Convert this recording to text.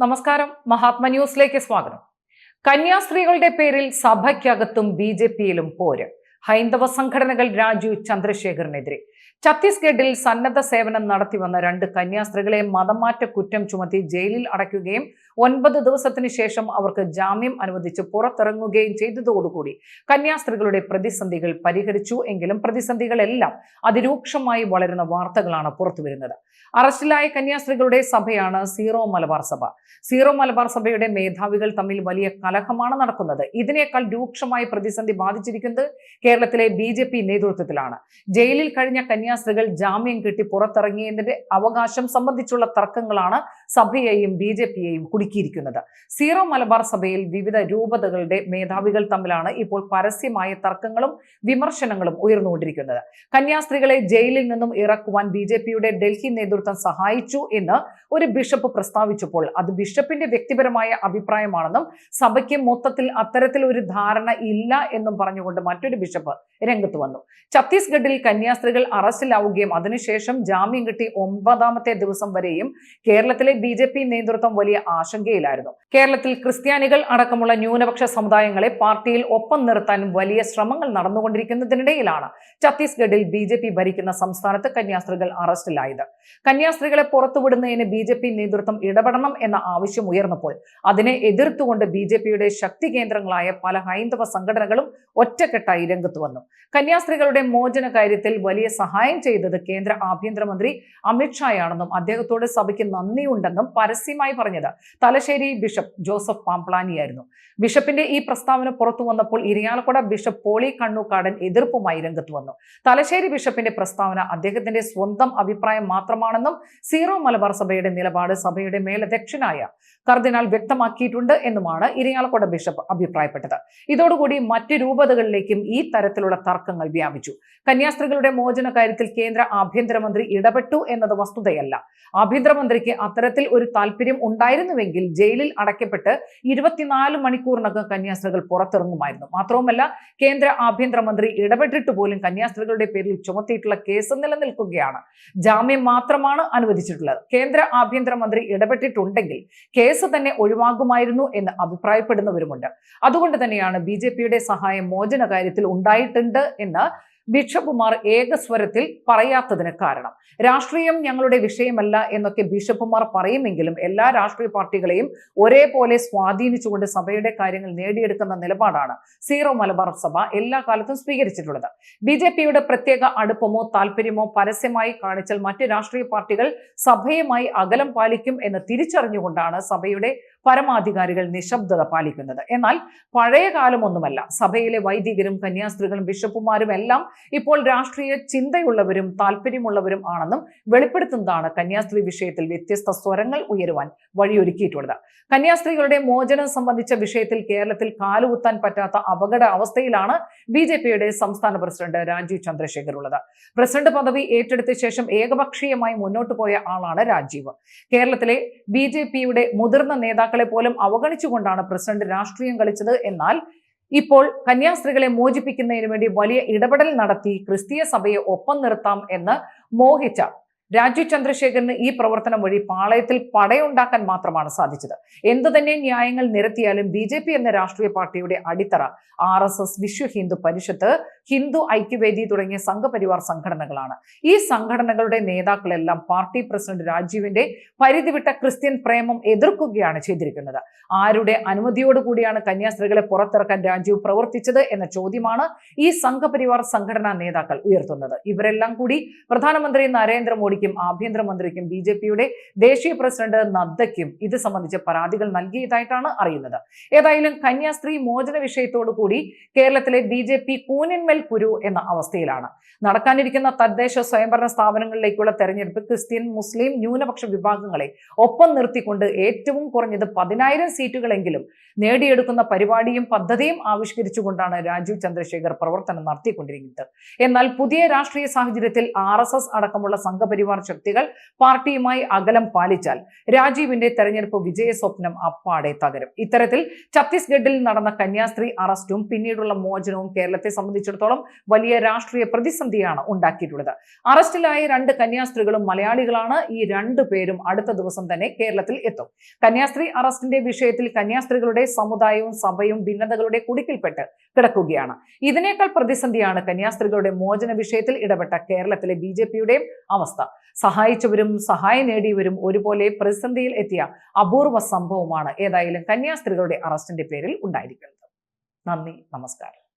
നമസ്കാരം. മഹാത്മ ന്യൂസിലേക്ക് സ്വാഗതം. കന്യാസ്ത്രീകളുടെ പേരിൽ സഭയ്ക്കകത്തും ബി ജെ പിയിലും പോര്. ഹൈന്ദവ സംഘടനകൾ രാജു ചന്ദ്രശേഖറിനെതിരെ ഛത്തീസ്ഗഡിൽ സന്നദ്ധ സേവനം നടത്തിവന്ന രണ്ട് കന്യാസ്ത്രീകളെ മതമാറ്റ കുറ്റം ചുമത്തി ജയിലിൽ അടയ്ക്കുകയും ഒൻപത് ദിവസത്തിന് ശേഷം അവർക്ക് ജാമ്യം അനുവദിച്ച് പുറത്തിറങ്ങുകയും ചെയ്തതോടുകൂടി കന്യാസ്ത്രീകളുടെ പ്രതിസന്ധികൾ പരിഹരിച്ചു എങ്കിലും പ്രതിസന്ധികളെല്ലാം അതിരൂക്ഷമായി വളരുന്ന വാർത്തകളാണ് പുറത്തുവരുന്നത്. അറസ്റ്റിലായ കന്യാസ്ത്രീകളുടെ സഭയാണ് സീറോ മലബാർ സഭ. സീറോ മലബാർ സഭയുടെ മേധാവികൾ തമ്മിൽ വലിയ കലഹമാണ് നടക്കുന്നത്. ഇതിനേക്കാൾ രൂക്ഷമായി പ്രതിസന്ധി ബാധിച്ചിരിക്കുന്നത് കേരളത്തിലെ ബി ജെ പി നേതൃത്വത്തിലാണ്. ജയിലിൽ കഴിഞ്ഞ കന്യാസ്ത്രീകൾ ജാമ്യം കിട്ടി പുറത്തിറങ്ങിയതിന്റെ അവകാശം സംബന്ധിച്ചുള്ള തർക്കങ്ങളാണ് സഭയെയും ബി ജെ പിയെയും കുടുക്കിയിരിക്കുന്നത്. സീറോ മലബാർ സഭയിൽ വിവിധ രൂപതകളുടെ മേധാവികൾ തമ്മിലാണ് ഇപ്പോൾ പരസ്യമായ തർക്കങ്ങളും വിമർശനങ്ങളും ഉയർന്നുകൊണ്ടിരിക്കുന്നത്. കന്യാസ്ത്രീകളെ ജയിലിൽ നിന്നും ഇറക്കുവാൻ ബി ജെ പിയുടെ ഡൽഹി നേതൃത്വം സഹായിച്ചു എന്ന് ഒരു ബിഷപ്പ് പ്രസ്താവിച്ചപ്പോൾ അത് ബിഷപ്പിന്റെ വ്യക്തിപരമായ അഭിപ്രായമാണെന്നും സഭയ്ക്ക് മൊത്തത്തിൽ അത്തരത്തിൽ ഒരു ധാരണ ഇല്ല എന്നും പറഞ്ഞുകൊണ്ട് മറ്റൊരു ബിഷപ്പ് രംഗത്ത് വന്നു. ഛത്തീസ്ഗഡിൽ കന്യാസ്ത്രീകൾ അറസ്റ്റിലാവുകയും അതിനുശേഷം ജാമ്യം കിട്ടി ഒമ്പതാമത്തെ ദിവസം വരെയും കേരളത്തിലെ ബി ജെ പി നേതൃത്വം വലിയ ആശങ്കയിലായിരുന്നു. കേരളത്തിൽ ക്രിസ്ത്യാനികൾ അടക്കമുള്ള ന്യൂനപക്ഷ സമുദായങ്ങളെ പാർട്ടിയിൽ ഒപ്പം നിർത്താൻ വലിയ ശ്രമങ്ങൾ നടന്നുകൊണ്ടിരിക്കുന്നതിനിടയിലാണ് ഛത്തീസ്ഗഡിൽ ബി ജെ പി ഭരിക്കുന്ന സംസ്ഥാനത്ത് കന്യാസ്ത്രീകൾ അറസ്റ്റിലായത്. കന്യാസ്ത്രീകളെ പുറത്തുവിടുന്നതിന് ബി ജെ പി നേതൃത്വം ഇടപെടണം എന്ന ആവശ്യം ഉയർന്നപ്പോൾ അതിനെ എതിർത്തുകൊണ്ട് ബി ജെ പിയുടെ ശക്തി കേന്ദ്രങ്ങളായ പല ഹൈന്ദവ സംഘടനകളും ഒറ്റക്കെട്ടായി രംഗത്ത് വന്നു. കന്യാസ്ത്രീകളുടെ മോചന കാര്യത്തിൽ വലിയ സഹായം ചെയ്തത് കേന്ദ്ര ആഭ്യന്തരമന്ത്രി അമിത്ഷായാണെന്നും അദ്ദേഹത്തോട് സഭയ്ക്ക് നന്ദിയുണ്ടെന്നും പരസ്യമായി പറഞ്ഞത് തലശ്ശേരി ബിഷപ്പ് ജോസഫ് പാംപ്ലാനിയായിരുന്നു. ബിഷപ്പിന്റെ ഈ പ്രസ്താവന പുറത്തു വന്നപ്പോൾ ഇരിയാലക്കുട ബിഷപ്പ് പോളി കണ്ണൂക്കാടൻ എതിർപ്പുമായി രംഗത്ത് വന്നു. തലശ്ശേരി ബിഷപ്പിന്റെ പ്രസ്താവന അദ്ദേഹത്തിന്റെ സ്വന്തം അഭിപ്രായം മാത്രമാണെന്നും സീറോ മലബാർ സഭയുടെ നിലപാട് സഭയുടെ മേലധ്യക്ഷനായ കർദിനാൾ വ്യക്തമാക്കിയിട്ടുണ്ട് എന്നുമാണ് ഇരിയാലക്കുട ബിഷപ്പ് അഭിപ്രായപ്പെട്ടത്. ഇതോടുകൂടി മറ്റ് രൂപതകളിലേക്കും ഈ തരത്തിലുള്ള തർക്കങ്ങൾ വ്യാപിച്ചു. കന്യാസ്ത്രീകളുടെ മോചന കാര്യത്തിൽ കേന്ദ്ര ആഭ്യന്തരമന്ത്രി ഇടപെട്ടു എന്നത് വസ്തുതയല്ല. ആഭ്യന്തരമന്ത്രിക്ക് അത്തരത്തിൽ ഒരു താല്പര്യം ഉണ്ടായിരുന്നുവെങ്കിൽ ജയിലിൽ അടയ്ക്കപ്പെട്ട് ഇരുപത്തിനാല് മണിക്കൂറിനകം കന്യാസ്ത്രീകൾ പുറത്തിറങ്ങുമായിരുന്നു. മാത്രവുമല്ല കേന്ദ്ര ആഭ്യന്തരമന്ത്രി ഇടപെട്ടിട്ട് പോലും കന്യാസ്ത്രീകളുടെ പേരിൽ ചുമത്തിയിട്ടുള്ള കേസ് നിലനിൽക്കുകയാണ്. ജാമ്യം മാത്രമാണ് അനുവദിച്ചിട്ടുള്ളത്. കേന്ദ്ര ആഭ്യന്തരമന്ത്രി ഇടപെട്ടിട്ടുണ്ടെങ്കിൽ കേസ് തന്നെ ഒഴിവാകുമായിരുന്നു എന്ന് അഭിപ്രായപ്പെടുന്നവരുമുണ്ട്. അതുകൊണ്ട് തന്നെയാണ് ബി സഹായം മോചന കാര്യത്തിൽ ഉണ്ടായിട്ടുണ്ട് എന്ന് ബിഷപ്പുമാർ ഏകസ്വരത്തിൽ പറയാത്തതിന് കാരണം. രാഷ്ട്രീയം ഞങ്ങളുടെ വിഷയമല്ല എന്നൊക്കെ ബിഷപ്പുമാർ പറയുമെങ്കിലും എല്ലാ രാഷ്ട്രീയ പാർട്ടികളെയും ഒരേപോലെ സ്വാധീനിച്ചുകൊണ്ട് സഭയുടെ കാര്യങ്ങൾ നേടിയെടുക്കുന്ന നിലപാടാണ് സീറോ മലബാർ സഭ എല്ലാ കാലത്തും സ്വീകരിച്ചിട്ടുള്ളത്. ബി ജെ പിയുടെ പ്രത്യേക അടുപ്പമോ താല്പര്യമോ പരസ്യമായി കാണിച്ചാൽ മറ്റ് രാഷ്ട്രീയ പാർട്ടികൾ സഭയുമായി അകലം പാലിക്കും എന്ന് തിരിച്ചറിഞ്ഞുകൊണ്ടാണ് സഭയുടെ പരമാധികാരികൾ നിശബ്ദത പാലിക്കുന്നത്. എന്നാൽ പഴയ കാലമൊന്നുമല്ല സഭയിലെ വൈദികരും കന്യാസ്ത്രീകളും ബിഷപ്പുമാരും എല്ലാം ഇപ്പോൾ രാഷ്ട്രീയ ചിന്തയുള്ളവരും താല്പര്യമുള്ളവരും ആണെന്നും വെളിപ്പെടുത്തുന്നതാണ് കന്യാസ്ത്രീ വിഷയത്തിൽ വ്യത്യസ്ത സ്വരങ്ങൾ ഉയരുവാൻ വഴിയൊരുക്കിയിട്ടുള്ളത്. കന്യാസ്ത്രീകളുടെ മോചനം സംബന്ധിച്ച വിഷയത്തിൽ കേരളത്തിൽ കാലുകുത്താൻ പറ്റാത്ത അപകട അവസ്ഥയിലാണ് ബി ജെ പിയുടെ സംസ്ഥാന പ്രസിഡന്റ് രാജീവ് ചന്ദ്രശേഖർ ഉള്ളത്. പ്രസിഡന്റ് പദവി ഏറ്റെടുത്ത ശേഷം ഏകപക്ഷീയമായി മുന്നോട്ട് പോയ ആളാണ് രാജീവ്. കേരളത്തിലെ ബി ജെ പിയുടെ മുതിർന്ന നേതാക്കളെ പോലും അവഗണിച്ചുകൊണ്ടാണ് പ്രസിഡന്റ് രാഷ്ട്രീയം കളിച്ചത്. എന്നാൽ ഇപ്പോൾ കന്യാസ്ത്രീകളെ മോചിപ്പിക്കുന്നതിന് വേണ്ടി വലിയ ഇടപെടൽ നടത്തി ക്രിസ്തീയ സഭയെ ഒപ്പം നിർത്താം എന്ന് മോഹിച്ച രാജീവ് ചന്ദ്രശേഖരന് ഈ പ്രവർത്തനം വഴി പാളയത്തിൽ പടയുണ്ടാക്കാൻ മാത്രമാണ് സാധിച്ചത്. എന്തു തന്നെ ന്യായങ്ങൾ നിരത്തിയാലും ബി ജെ പി എന്ന രാഷ്ട്രീയ പാർട്ടിയുടെ അടിത്തറ R S S Vishwa Hindu Parishad Hindu Aikyavedi തുടങ്ങിയ സംഘപരിവാർ സംഘടനകളാണ്. ഈ സംഘടനകളുടെ നേതാക്കളെല്ലാം പാർട്ടി പ്രസിഡന്റ് രാജീവിന്റെ പരിധിവിട്ട ക്രിസ്ത്യൻ പ്രേമം എതിർക്കുകയാണ് ചെയ്തിരിക്കുന്നത്. ആരുടെ അനുമതിയോടുകൂടിയാണ് കന്യാസ്ത്രീകളെ പുറത്തിറക്കാൻ രാജീവ് പ്രവർത്തിച്ചത് എന്ന ചോദ്യമാണ് ഈ സംഘപരിവാർ സംഘടനാ നേതാക്കൾ ഉയർത്തുന്നത്. ഇവരെല്ലാം കൂടി പ്രധാനമന്ത്രി നരേന്ദ്രമോദിക്കും ആഭ്യന്തരമന്ത്രിക്കും ബി ജെ പിയുടെ ദേശീയ പ്രസിഡന്റ് നദ്ദയ്ക്കും ഇത് സംബന്ധിച്ച പരാതികൾ നൽകിയതായിട്ടാണ് അറിയുന്നത്. ഏതായാലും കന്യാസ്ത്രീ മോചന വിഷയത്തോടു കൂടി കേരളത്തിലെ ബി ജെ പി കൂനിന്മേൽ കുരു എന്ന അവസ്ഥയിലാണ്. നടക്കാനിരിക്കുന്ന തദ്ദേശ സ്വയംഭരണ സ്ഥാപനങ്ങളിലേക്കുള്ള തെരഞ്ഞെടുപ്പ് ക്രിസ്ത്യൻ മുസ്ലിം ന്യൂനപക്ഷ വിഭാഗങ്ങളെ ഒപ്പം നിർത്തിക്കൊണ്ട് ഏറ്റവും കുറഞ്ഞത് പതിനായിരം സീറ്റുകളെങ്കിലും നേടിയെടുക്കുന്ന പരിപാടിയും പദ്ധതിയും ആവിഷ്കരിച്ചുകൊണ്ടാണ് രാജീവ് ചന്ദ്രശേഖർ പ്രവർത്തനം നടത്തിക്കൊണ്ടിരിക്കുന്നത്. എന്നാൽ പുതിയ രാഷ്ട്രീയ സാഹചര്യത്തിൽ ആർ അടക്കമുള്ള സംഘപരിവാർ സംഘപരിവാർ ശക്തികൾ പാർട്ടിയുമായി അകലം പാലിച്ചാൽ രാജീവിന്റെ തെരഞ്ഞെടുപ്പ് വിജയ സ്വപ്നം അപ്പാടെ തകരും. ഇത്തരത്തിൽ ഛത്തീസ്ഗഡിൽ നടന്ന കന്യാസ്ത്രീ അറസ്റ്റും പിന്നീടുള്ള മോചനവും കേരളത്തെ സംബന്ധിച്ചിടത്തോളം വലിയ രാഷ്ട്രീയ പ്രതിസന്ധിയാണ് ഉണ്ടാക്കിയിട്ടുള്ളത്. അറസ്റ്റിലായ രണ്ട് കന്യാസ്ത്രീകളും മലയാളികളാണ്. ഈ രണ്ടു പേരും അടുത്ത ദിവസം തന്നെ കേരളത്തിൽ എത്തും. കന്യാസ്ത്രീ അറസ്റ്റിന്റെ വിഷയത്തിൽ കന്യാസ്ത്രീകളുടെ സമുദായവും സഭയും ഭിന്നതകളുടെ കുടുക്കിൽപ്പെട്ട് കിടക്കുകയാണ്. ഇതിനേക്കാൾ പ്രതിസന്ധിയാണ് കന്യാസ്ത്രീകളുടെ മോചന വിഷയത്തിൽ ഇടപെട്ട കേരളത്തിലെ ബി അവസ്ഥ. സഹായിച്ചവരും സഹായം നേടിയവരും ഒരുപോലെ പ്രതിസന്ധിയിൽ എത്തിയ അപൂർവ സംഭവമാണ് ഏതായാലും കന്യാസ്ത്രീകളുടെ അറസ്റ്റിന്റെ പേരിൽ ഉണ്ടായിരിക്കുന്നത്. നന്ദി നമസ്കാരം.